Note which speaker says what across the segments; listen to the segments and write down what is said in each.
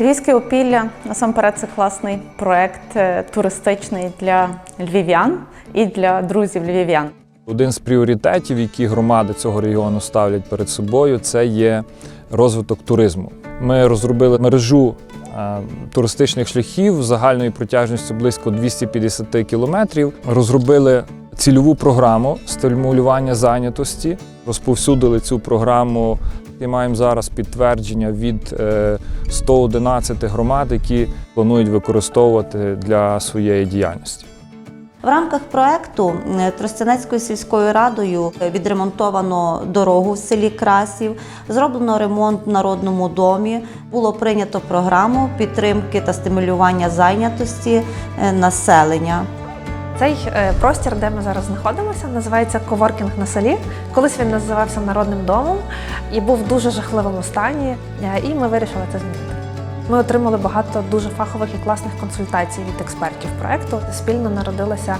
Speaker 1: Львівське опілля насамперед це класний проект е, туристичний для львів'ян і для друзів львів'ян.
Speaker 2: Один з пріоритетів, які громади цього регіону ставлять перед собою, це є розвиток туризму. Ми розробили мережу е, туристичних шляхів загальною протяжністю близько 250 кілометрів. Розробили цільову програму стимулювання зайнятості, розповсюдили цю програму. І маємо зараз підтвердження від е, 111 громад, які планують використовувати для своєї діяльності.
Speaker 3: В рамках проекту е, Тростянецькою сільською радою відремонтовано дорогу в селі Красів, зроблено ремонт в народному домі. Було прийнято програму підтримки та стимулювання зайнятості е, населення.
Speaker 4: Цей е, простір, де ми зараз знаходимося, називається Коворкінг на селі. Колись він називався Народним домом і був в дуже жахливому стані, е, і ми вирішили це змінити. Ми отримали багато дуже фахових і класних консультацій від експертів проекту. Спільно народилося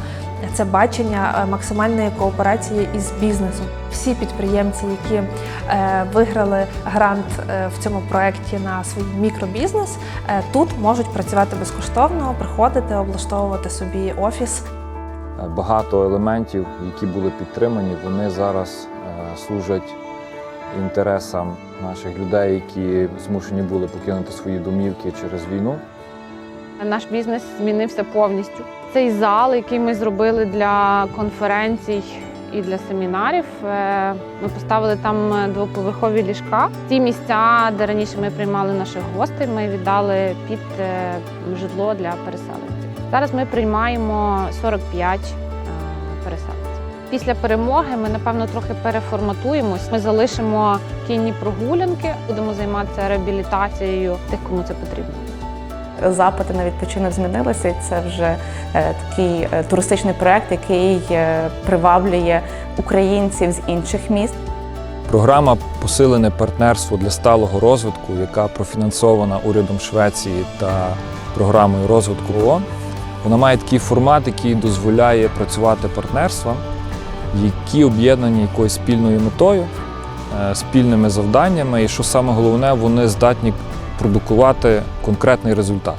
Speaker 4: це бачення е, максимальної кооперації із бізнесом. Всі підприємці, які виграли грант в цьому проекті на свій мікробізнес, тут можуть працювати безкоштовно, приходити, облаштовувати собі офіс
Speaker 2: Багато елементів, які були підтримані, вони зараз е, служать інтересам наших людей, які змушені були покинути свої домівки через війну.
Speaker 5: Наш бізнес змінився повністю. Цей зал, який ми зробили для конференцій і для семінарів, е, ми поставили там двоповерхові ліжка. Ті місця, де раніше ми приймали наших гостей, ми віддали під е, житло для переселенців. Зараз ми приймаємо 45 е, переселенців. Після перемоги ми напевно трохи переформатуємось. Ми залишимо кінні прогулянки, будемо займатися реабілітацією тих, кому це потрібно.
Speaker 1: Запити на відпочинок змінилися, і це вже е, такий е, туристичний проект, який приваблює українців з інших міст.
Speaker 2: Програма Посилене партнерство для сталого розвитку, яка профінансована урядом Швеції та програмою розвитку ООН. Вона має такий формат, який дозволяє працювати партнерствам, які об'єднані якоюсь спільною метою, е, спільними завданнями, і що саме головне, вони здатні продукувати конкретний результат.